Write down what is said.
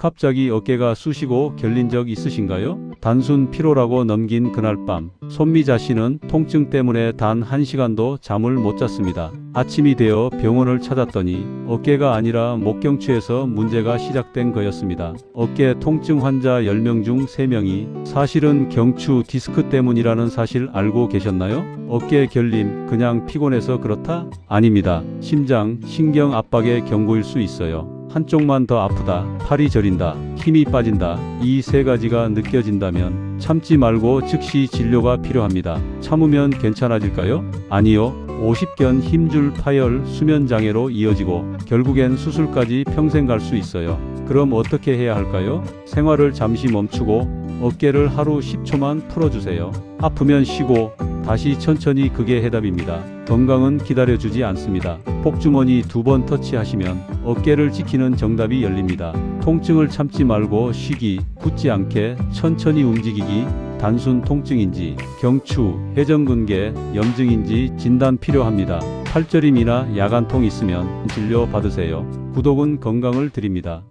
갑자기 어깨가 쑤시고 결린 적 있으신가요? 단순 피로라고 넘긴 그날 밤 손미자 씨는 통증 때문에 단 한시간도 잠을 못 잤습니다. 아침이 되어 병원을 찾았더니 어깨가 아니라 목경추에서 문제가 시작된 거였습니다. 어깨 통증 환자 10명 중 3명이 사실은 경추 디스크 때문이라는 사실 알고 계셨나요? 어깨 결림 그냥 피곤해서 그렇다? 아닙니다. 심장, 신경 압박의 경고일 수 있어요. 한쪽만 더 아프다, 팔이 저린다, 힘이 빠진다, 이 세 가지가 느껴진다면 참지 말고 즉시 진료가 필요합니다. 참으면 괜찮아질까요? 아니요. 50견 힘줄 파열 수면 장애로 이어지고 결국엔 수술까지 평생 갈 수 있어요. 그럼 어떻게 해야 할까요? 생활을 잠시 멈추고 어깨를 하루 10초만 풀어주세요. 아프면 쉬고 다시 천천히 그게 해답입니다. 건강은 기다려주지 않습니다. 복주머니 두 번 터치하시면 어깨를 지키는 정답이 열립니다. 통증을 참지 말고 쉬기, 굳지 않게 천천히 움직이기, 단순 통증인지, 경추, 회전근개, 염증인지 진단 필요합니다. 팔저림이나 야간통 있으면 진료 받으세요. 구독은 건강을 드립니다.